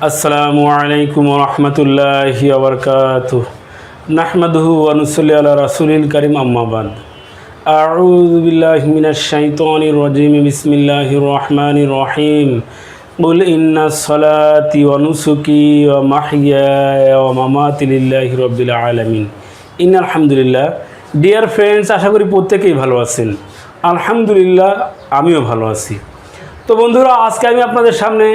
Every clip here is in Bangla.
আসসালামু আলাইকুম রহমতুল্লাহি আবরকাত নাহমাদহু অনুসল্লি আল্লাহ রাসুলিল করিম আম্মাবাদ আউযু বিল্লাহি মিনাশ শাইতানির রাজিম বিসমিল্লাহির রহমানির রহিম قل إن صلاتي ونسكي ومحياي ومماتي لله رب العالمين ইন আলহামদুলিল্লাহ ডিয়ার ফ্রেন্ডস আশা করি প্রত্যেকেই ভালো আছেন আলহামদুলিল্লাহ আমিও ভালো আছি তো বন্ধুরা আজকে আমি আপনাদের সামনে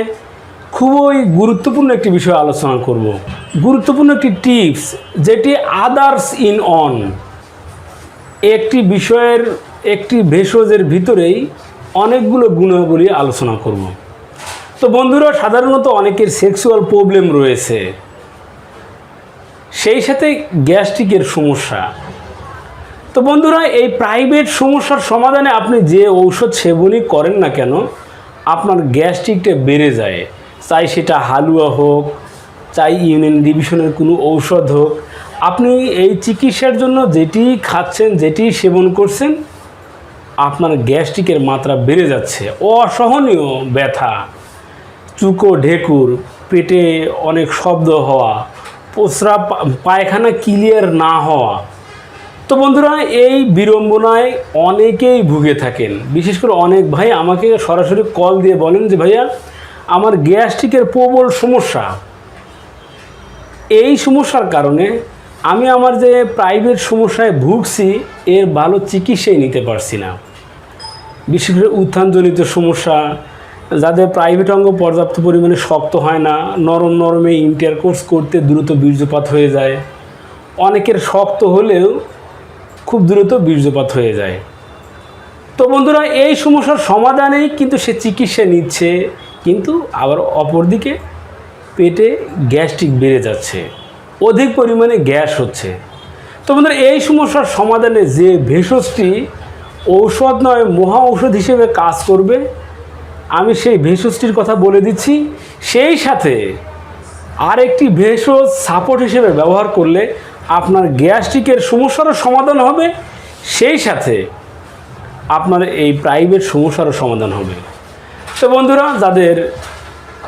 খুবই গুরুত্বপূর্ণ একটি বিষয় আলোচনা করব। গুরুত্বপূর্ণ একটি টিপস, যেটি আদার্স ইন অন একটি বিষয়ের, একটি ভেষজের ভিতরেই অনেকগুলো গুণাবলী আলোচনা করব। তো বন্ধুরা, সাধারণত অনেকের সেক্সুয়াল প্রবলেম রয়েছে। সেই সাথে গ্যাস্ট্রিকের সমস্যা। তো বন্ধুরা, এই প্রাইভেট সমস্যার সমাধানে আপনি যে ঔষধ সেবনই করেন না কেন, আপনার গ্যাস্ট্রিকটা বেড়ে যায়। চাই সেটা হালুয়া হোক, চাই ইউনিয়ন ডিভিশনের কোনো ঔষধ হোক। আপনি এই চিকিৎসার জন্য যেটি খাচ্ছেন, যেটি সেবন করছেন, আপনার গ্যাস্ট্রিকের মাত্রা বেড়ে যাচ্ছে। অসহনীয় ব্যথা, চুকো ঢেকুর, পেটে অনেক শব্দ হওয়া প্রস্রাব পায়খানা ক্লিয়ার না হওয়া। তো বন্ধুরা, এই বিড়ম্বনায় অনেকেই ভুগে থাকেন। বিশেষ করে অনেক ভাই আমাকে সরাসরি কল দিয়ে বলেন যে, ভাইয়া আমার গ্যাস্ট্রিকের প্রবল সমস্যা। এই সমস্যার কারণে আমি আমার যে প্রাইভেট সমস্যায় ভুগছি, এর ভালো চিকিৎসাই নিতে পারছি না। বিশেষ করে উত্থানজনিত সমস্যা, যাদের প্রাইভেট অঙ্গ পর্যাপ্ত পরিমাণে শক্ত হয় না, নরম নরমে ইন্টারকোর্স করতে দ্রুত বীর্যপাত হয়ে যায়। অনেকের শক্ত হলেও খুব দ্রুত বীর্যপাত হয়ে যায়। তো বন্ধুরা, এই সমস্যার সমাধানেই কিন্তু সে চিকিৎসা নিচ্ছে, কিন্তু আবার অপরদিকে পেটে গ্যাস্ট্রিক বেড়ে যাচ্ছে, অধিক পরিমাণে গ্যাস হচ্ছে। তো বন্ধুরা, এই সমস্যার সমাধানে যে ভেষজটি ঔষধ নয়, মহা ঔষধ হিসেবে কাজ করবে, আমি সেই ভেষজটির কথা বলে দিচ্ছি। সেই সাথে আরেকটি ভেষজ সাপোর্ট হিসেবে ব্যবহার করলে আপনার গ্যাস্ট্রিকের সমস্যারও সমাধান হবে। সেই সাথে আপনার এই প্রাইভেট সমস্যারও সমাধান হবে। তো বন্ধুরা, যাদের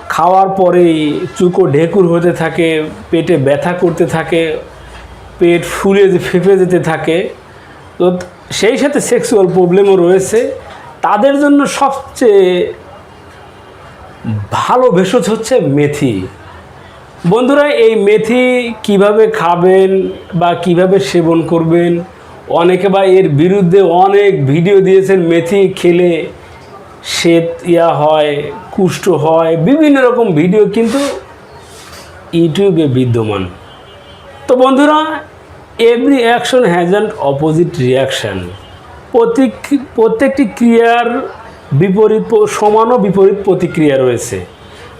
খাওয়ার পরেই চুকো ঢেকুর হতে থাকে, পেটে ব্যথা করতে থাকে, পেট ফুলে ফেঁপে যেতে থাকে, তো সেই সাথে সেক্সুয়াল প্রবলেমও রয়েছে। তাদের জন্য সবচেয়ে ভালো ভেষজ হচ্ছে মেথি। বন্ধুরা, এই মেথি কীভাবে খাবেন বা কীভাবে সেবন করবেন অনেকে বা এর বিরুদ্ধে অনেক ভিডিও দিয়েছেন, মেথি খেলে শ্বেত ইয়া হয়, কুষ্ঠ হয়, বিভিন্ন রকম ভিডিও কিন্তু ইউটিউবে বিদ্যমান। তো বন্ধুরা every action has an opposite reaction প্রত্যেক প্রত্যেকটি ক্রিয়ার বিপরীত সমান বিপরীত প্রতিক্রিয়া রয়েছে।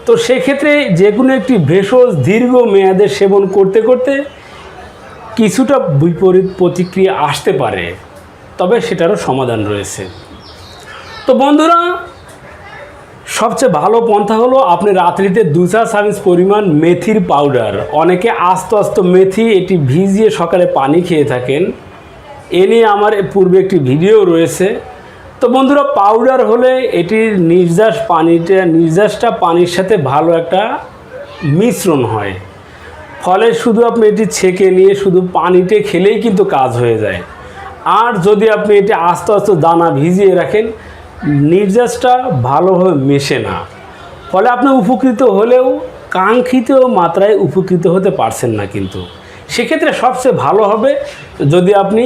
তো সেক্ষেত্রে যে কোনো একটি ভেষজ দীর্ঘ মেয়াদে সেবন করতে করতে কিছুটা বিপরীত প্রতিক্রিয়া আসতে পারে, তবে সেটারও সমাধান রয়েছে। তো বন্ধুরা, সবচেয়ে ভালো পন্থা হলো আপনি রাত্রিতে দু চা চামচ পরিমাণ মেথির পাউডার। অনেকে আস্ত আস্ত মেথি এটি ভিজিয়ে সকালে পানি খেয়ে থাকেন। এ নিয়ে আমার পূর্বে একটি ভিডিও রয়েছে। তো বন্ধুরা, পাউডার হলে এটির নির্যাস পানিটা নির্যাসটা পানির সাথে ভালো একটা মিশ্রণ হয়। ফলে শুধু আপনি এটি ছেঁকে নিয়ে শুধু পানিতে খেলেই কিন্তু কাজ হয়ে যায়। আর যদি আপনি এটি আস্তে আস্তে দানা ভিজিয়ে রাখেন, নির্যাসটা ভালোভাবে মেশে না। ফলে আপনি উপকৃত হলেও কাঙ্ক্ষিত মাত্রায় উপকৃত হতে পারছেন না কিন্তু। সেক্ষেত্রে সবচেয়ে ভালো হবে যদি আপনি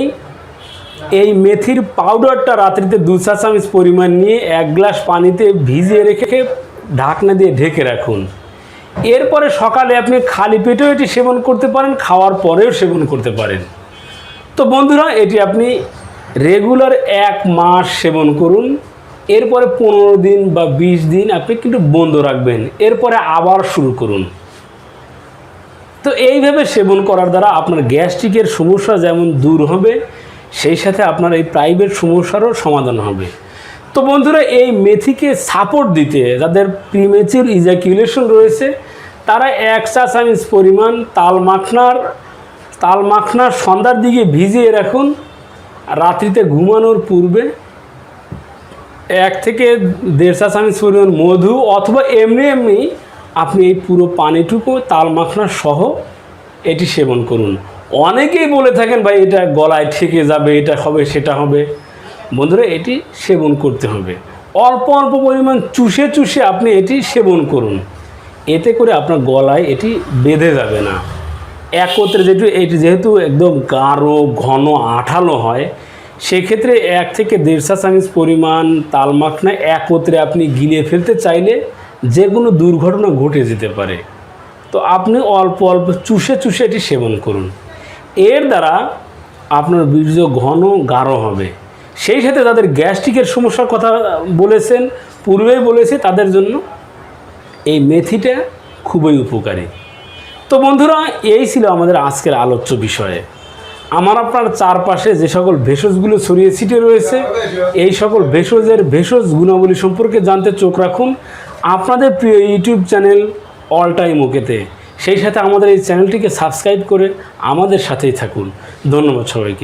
এই মেথির পাউডারটা রাত্রিতে দু চা চামচ পরিমাণ নিয়ে এক গ্লাস পানিতে ভিজিয়ে রেখে ঢাকনা দিয়ে ঢেকে রাখুন। এরপরে সকালে আপনি খালি পেটেও এটি সেবন করতে পারেন, খাওয়ার পরেও সেবন করতে পারেন। তো বন্ধুরা, এটি আপনি রেগুলার এক মাস সেবন করুন, এরপরে পনেরো দিন বা বিশ দিন আপনি কিন্তু বন্ধ রাখবেন, এরপরে আবার শুরু করুন। তো এইভাবে সেবন করার দ্বারা আপনার গ্যাস্ট্রিকের সমস্যা যেমন দূর হবে, সেই সাথে আপনার এই প্রাইভেট সমস্যারও সমাধান হবে। তো বন্ধুরা, এই মেথিকে সাপোর্ট দিতে যাদের প্রিমেচির ইজাকিউলেশন রয়েছে, তারা এক চা চামচ পরিমাণ তাল মাখনার তাল মাখনার সন্ধ্যার দিকে ভিজিয়ে রাখুন। রাত্রিতে ঘুমানোর পূর্বে এক থেকে দেড় চা চামচ পরিমাণ মধু অথবা এমনি এমনি আপনি এই পুরো পানিটুকু তাল মাখনা সহ এটি সেবন করুন। অনেকেই বলে থাকেন, ভাই, এটা গলায় ঠেকে যাবে, এটা হবে, সেটা হবে। বন্ধুরা, এটি সেবন করতে হবে। অল্প অল্প পরিমাণ চুষে চুষে আপনি এটি সেবন করুন। এতে করে আপনার গলায় এটি বেঁধে যাবে না। একত্রে যেহেতু এটি যেহেতু একদম গাঢ়, ঘন, আঠালো হয়, সেক্ষেত্রে এক থেকে দেড় চা চামচ পরিমাণ তাল মাখনা একত্রে আপনি গিলে ফেলতে চাইলে যে কোনো দুর্ঘটনা ঘটে যেতে পারে। তো আপনি অল্প অল্প চুষে চুষে এটি সেবন করুন। এর দ্বারা আপনার বীর্য ঘন, গাঢ় হবে। সেই সাথে তাদের গ্যাস্ট্রিকের সমস্যার কথা বলেছেন, পূর্বেই বলেছে তাদের জন্য এই মেথিটা খুবই উপকারী। তো বন্ধুরা, এই ছিল আমাদের আজকের আলোচ্য বিষয়ে। আমার আপনার চারপাশে যে সকল ভেষজগুলো ছড়িয়ে ছিটে রয়েছে, এই সকল ভেষজের ভেষজ গুণাবলী সম্পর্কে জানতে চোখ রাখুন আপনাদের প্রিয় ইউটিউব চ্যানেল অল টাইম ওকেতে। সেই সাথে আমাদের এই চ্যানেলটিকে সাবস্ক্রাইব করে আমাদের সাথেই থাকুন। ধন্যবাদ সবাইকে।